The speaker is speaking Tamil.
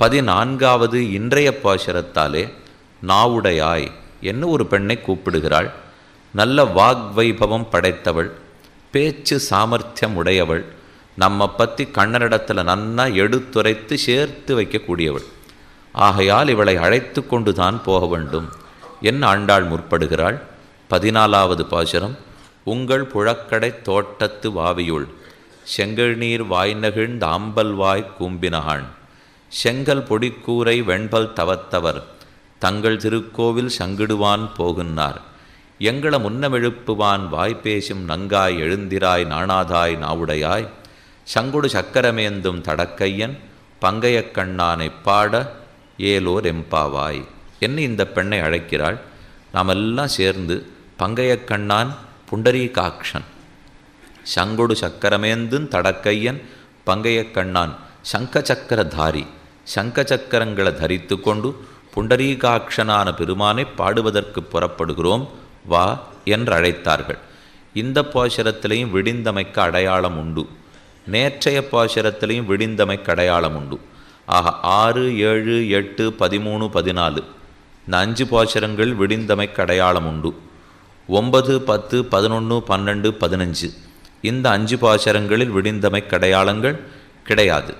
பதினான்காவது இன்றைய பாசுரத்தாலே நாவுடையாய் என்ன ஒரு பெண்ணை கூப்பிடுகிறாள். நல்ல வாக்வைபவம் படைத்தவள் பேச்சு சாமர்த்தியம் உடையவள் நம்ம பற்றி கண்ணனிடத்தில் நன்னா எடுத்துரைத்து சேர்த்து வைக்கக்கூடியவள். ஆகையால் இவளை அழைத்து கொண்டு தான் போக வேண்டும் என் ஆண்டாள் முற்படுகிறாள். பதினாலாவது பாசுரம் உங்கள் புழக்கடை தோட்டத்து வாவியுள் செங்கழ்நீர் நீர் வாய்நகிழ்ந்த ஆம்பல் வாய் கூம்பினகான் செங்கல் பொடிக்கூரை வெண்பல் தவத்தவர் தங்கள் திருக்கோவில் சங்கிடுவான் போகுன்னார். எங்கள முன்னமெழுப்புவான் வாய் பேசும் நங்காய் எழுந்திராய் நாணாதாய் நாவுடையாய். சங்குடு சக்கரமேந்தும் தடக்கையன் பங்கையக்கண்ணானை பாட ஏலோர் எம்பாவாய். என்ன இந்த பெண்ணை அழைக்கிறாள். நாமெல்லாம் சேர்ந்து பங்கையக் கண்ணான் புண்டரீகாக்ஷன். சங்கொடு சக்கரமேந்தும் தடக்கையன் பங்கையக்கண்ணான் சங்க சக்கரதாரி சங்க சக்கரங்களை தரித்து கொண்டு புண்டரீகாட்சனான பெருமானை பாடுவதற்கு புறப்படுகிறோம் வா என்று அழைத்தார்கள் இந்த பாசுரத்திலையும் விடிந்தமைக்க அடையாளம் உண்டு. நேற்றைய பாசுரத்திலையும் விடிந்தமைக்கு அடையாளம் உண்டு. ஆக ஆறு ஏழு எட்டு பதிமூணு பதினாலு. இந்த அஞ்சு பாசுரங்கள் விடிந்தமைக்கு அடையாளம் உண்டு. ஒன்பது பத்து பதினொன்று பன்னெண்டு பதினஞ்சு. இந்த அஞ்சு பாசுரங்களில் விடிந்தமைக்கு அடையாளங்கள் கிடையாது.